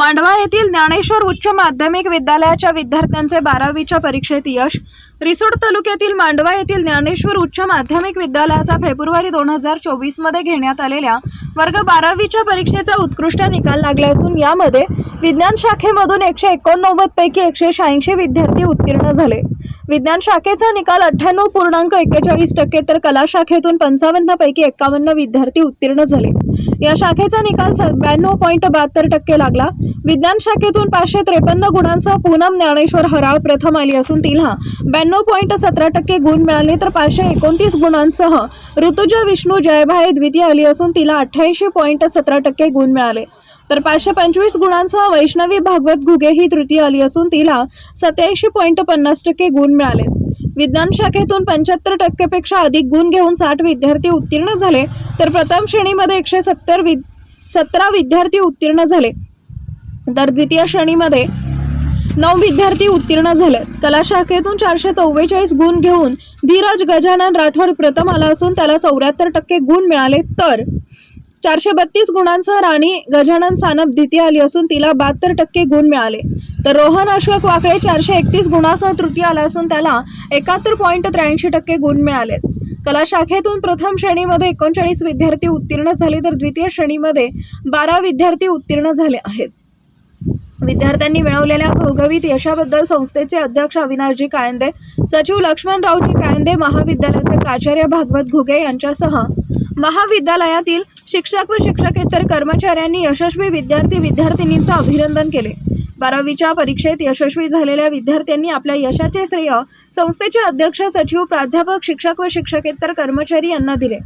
मांडवा येथील ज्ञानेश्वर उच्च माध्यमिक विद्यालयाच्या विद्यार्थ्यांचे बारावीच्या परीक्षेत यश. रिसोड तालुक्यातील मांडवा येथील ज्ञानेश्वर उच्च माध्यमिक विद्यालयाचा फेब्रुवारी दोन हजार चोवीसमध्ये घेण्यात आलेल्या वर्ग बारावीच्या परीक्षेचा उत्कृष्ट निकाल लागला असून यामध्ये विज्ञान शाखेमधून एकशे एकोणनव्वदपैकी एकशे शहाऐंशी विद्यार्थी उत्तीर्ण झाले. विज्ञान शाखेचा निकाल अठ्ठ्याण्णव पूर्णांक एक्केचाळीस टक्के तर कला शाखेतून पंचावन्न पैकी एक्कावन्न विद्यार्थी उत्तीर्ण झाले. या शाखेचा निकाल ब्याण्णव पॉईंट बहात्तर टक्के लागला. विज्ञान शाखेतून पाचशे त्रेपन्न गुणांसह पूनम ज्ञानेश्वर हराळ प्रथम आली असून तिला ब्याण्णव पॉईंट सतरा टक्के गुण मिळाले तर पाचशे एकोणतीस गुणांसह ऋतुजा विष्णू जयभाई द्वितीय आली असून तिला अठ्ठ्याऐंशी पॉईंट सतरा टक्के गुण मिळाले. तर पाचशे पंचवीस गुणांसह वैष्णवी भागवत घुगे ही तृतीय आली असून तिला सत्याऐंशी पॉईंट पन्नास टक्के गुण मिळाले. विज्ञान शाखेतून पंच्याहत्तर टक्केपेक्षा अधिक गुण घेऊन साठ विद्यार्थी उत्तीर्ण झाले तर प्रथम श्रेणीमध्ये एकशे सत्तर वि सतरा विद्यार्थी उत्तीर्ण झाले. तर द्वितीय श्रेणीमध्ये नऊ विद्यार्थी उत्तीर्ण झाले. कला शाखेतून चारशे चव्वेचाळीस गुण घेऊन धीरज गजानन राठोड प्रथम आला असून त्याला चौऱ्याहत्तर टक्के गुण मिळाले. तर चारशे बत्तीस गुणांसह राणी गजानन सानप द्वितीय आली असून तिला बहात्तर टक्के गुण मिळाले. तर रोहन अशोक वाकळे चारशे एकतीस गुणांसह तृतीय आला असून त्याला एकाहत्तर पॉईंट त्र्याऐंशी टक्के गुण मिळाले कला शाखेतून प्रथम श्रेणीमध्ये एकोणचाळीस विद्यार्थी उत्तीर्ण झाले तर द्वितीय श्रेणीमध्ये बारा विद्यार्थी उत्तीर्ण झाले आहेत. विद्यार्थ्यांनी मिळवलेल्या घवघवीत यशाबद्दल संस्थेचे अध्यक्ष अविनाशजी कायंदे सचिव लक्ष्मणरावजी कायंदे महाविद्यालयाचे प्राचार्य भागवत घुगे यांच्यासह महाविद्यालयातील शिक्षक व शिक्षकेतर कर्मचाऱ्यांनी यशस्वी विद्यार्थी विद्यार्थिनींचं अभिनंदन केले. बारावीच्या परीक्षेत यशस्वी झालेल्या विद्यार्थ्यांनी आपल्या यशाचे श्रेय संस्थेचे अध्यक्ष सचिव प्राध्यापक शिक्षक व शिक्षकेतर कर्मचारी यांना दिले.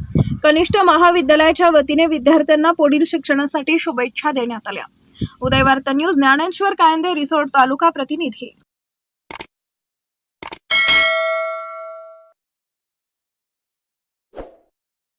कनिष्ठ महाविद्यालयाच्या वतीने विद्यार्थ्यांना पुढील शिक्षणासाठी शुभेच्छा देण्यात आल्या. उदयवार्ता न्यूज ज्ञानेश्वर कायंदे रिसोर्ट तालुका प्रतिनिधी.